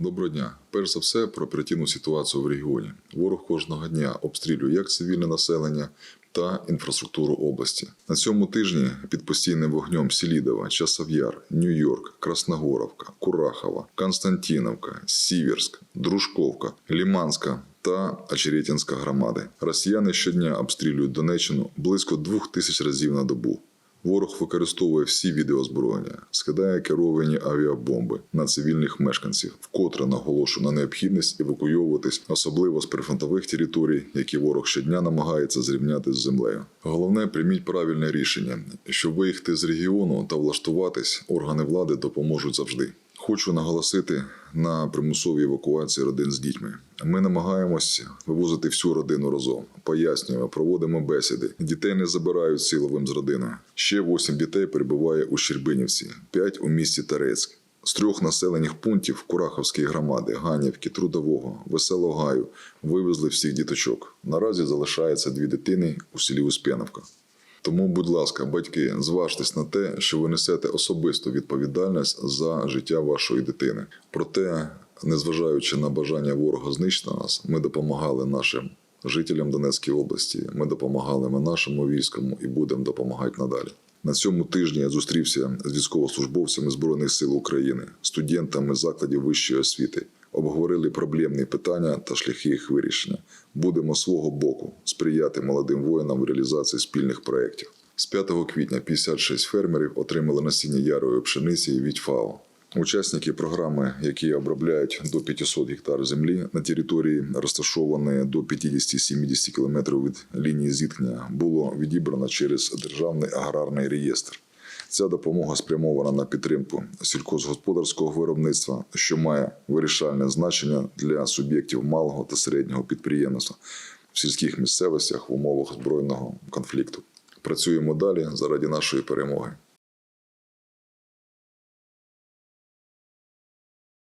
Доброго дня. Перш за все про оперативну ситуацію в регіоні. Ворог кожного дня обстрілює як цивільне населення та інфраструктуру області. На цьому тижні під постійним вогнем Селідова, Часов'яр, Нью-Йорк, Красногоровка, Курахова, Константиновка, Сіверськ, Дружковка, Ліманська та Очеретинська громади. Росіяни щодня обстрілюють Донеччину близько двох тисяч разів на добу. Ворог використовує всі відеозброєння, скидає керовані авіабомби на цивільних мешканців, вкотре наголошу на необхідність евакуйовуватись, особливо з прифронтових територій, які ворог щодня намагається зрівняти з землею. Головне прийміть правильне рішення, щоб виїхати з регіону та влаштуватись, органи влади допоможуть завжди. Хочу наголосити на примусовій евакуації родин з дітьми. Ми намагаємось вивозити всю родину разом. Пояснюємо, проводимо бесіди. Дітей не забирають силовим з родиною. Ще 8 дітей перебуває у Щербинівці, 5 у місті Тарецьк. З трьох населених пунктів Кураховської громади, Ганівки, Трудового, Веселогаю вивезли всіх діточок. Наразі залишається дві дитини у селі Успєновка. Тому, будь ласка, батьки, зважтесь на те, що ви несете особисту відповідальність за життя вашої дитини. Проте, незважаючи на бажання ворога знищити нас, ми допомагали нашим жителям Донецької області. Ми допомагали ми нашому війському і будемо допомагати надалі. На цьому тижні я зустрівся з військовослужбовцями Збройних сил України, студентами закладів вищої освіти. Обговорили проблемні питання та шляхи їх вирішення. Будемо свого боку сприяти молодим воїнам в реалізації спільних проєктів. З 5 квітня 56 фермерів отримали насіння ярої пшениці від ФАО. Учасники програми, які обробляють до 500 гектар землі на території, розташованої до 50-70 кілометрів від лінії зіткнення, було відібрано через державний аграрний реєстр. Ця допомога спрямована на підтримку сільхозгосподарського виробництва, що має вирішальне значення для суб'єктів малого та середнього підприємництва в сільських місцевостях в умовах збройного конфлікту. Працюємо далі заради нашої перемоги.